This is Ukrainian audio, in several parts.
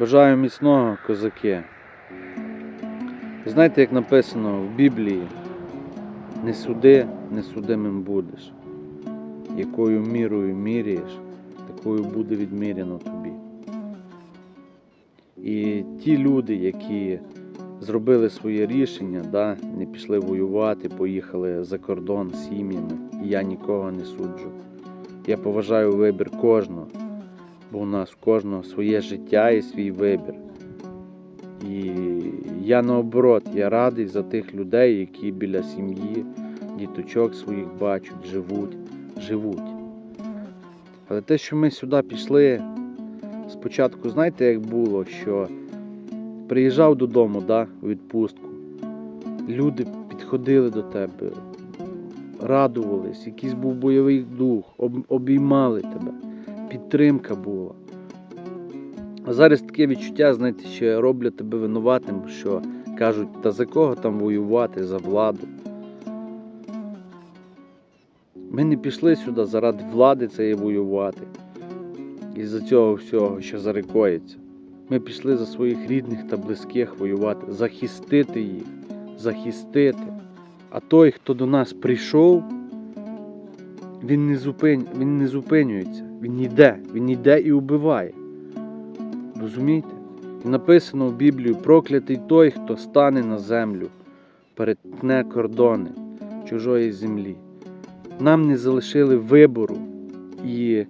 Бажаю міцного, козаки. Знаєте, як написано в Біблії, не суди, не судимим будеш. Якою мірою міряєш, такою буде відміряно тобі. І ті люди, які зробили своє рішення, да, не пішли воювати, поїхали за кордон з сім'ями, я нікого не суджу. Я поважаю вибір кожного, бо у нас кожного своє життя і свій вибір. І я наоборот, я радий за тих людей, які біля сім'ї, діточок своїх бачать, живуть, живуть. Але те, що ми сюди пішли, спочатку, знаєте, як було, що приїжджав додому, да, у відпустку, люди підходили до тебе, радувались, якийсь був бойовий дух, обіймали тебе, підтримка була. А зараз таке відчуття, знаєте, що роблять тебе винуватим, що кажуть, та за кого там воювати, за владу. Ми не пішли сюди заради влади цієї воювати. І за цього всього, що зарикується. Ми пішли за своїх рідних та близьких воювати, захистити їх, захистити. А той, хто до нас прийшов, він не, зупин... він не зупинюється, він йде, він йде і убиває. Розумієте? І написано в Біблії, проклятий той, хто стане на землю, перетне кордони чужої землі. Нам не залишили вибору. І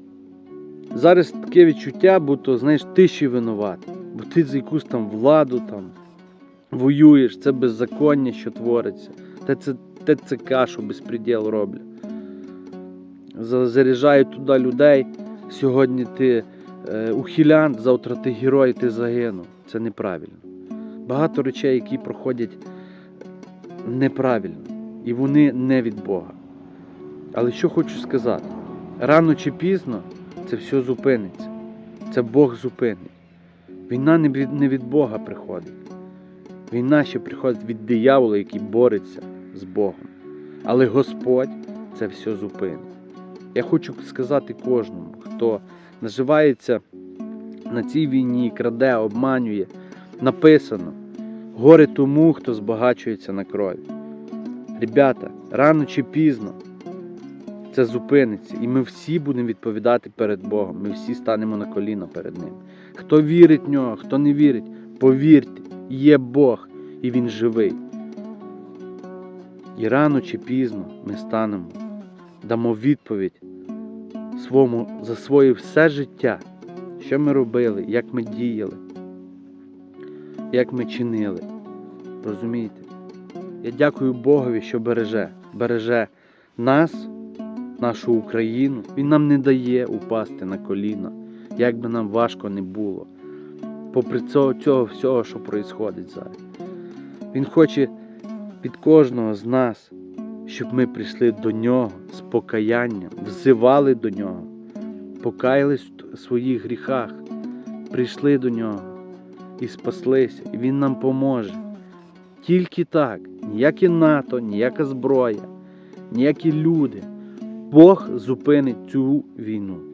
зараз таке відчуття, бо то, знаєш, ти ще винуватий. Бо ти за якусь там владу там воюєш, це беззаконня, що твориться. Те це ТЦК, що безпреділ роблять. За- Заряджають туди людей. Сьогодні ти е, ухилянт, завтра ти герой, ти загинув. Це неправильно. Багато речей, які проходять неправильно. І вони не від Бога. Але що хочу сказати, рано чи пізно це все зупиниться. Це Бог зупинить. Війна не від Бога приходить. Війна ще приходить від диявола, який бореться з Богом. Але Господь це все зупинить. Я хочу сказати кожному, хто наживається на цій війні, краде, обманює. Написано: горе тому, хто збагачується на крові. Ребята, рано чи пізно це зупиниться, і ми всі будемо відповідати перед Богом. Ми всі станемо на коліна перед Ним. Хто вірить в нього, хто не вірить, повірте, є Бог і Він живий. І рано чи пізно ми станемо, дамо відповідь своєму, за своє все життя, що ми робили, як ми діяли, як ми чинили. Розумієте? Я дякую Богові, що береже, береже нас, нашу Україну. Він нам не дає упасти на коліна, як би нам важко не було. Попри цього, цього всього, що відбувається зараз. Він хоче від кожного з нас, щоб ми прийшли до нього з покаянням, взивали до нього, покаялись в своїх гріхах, прийшли до нього і спаслися, і Він нам поможе. Тільки так, ніяке НАТО, ніяка зброя, ніякі люди. Бог зупинить цю війну.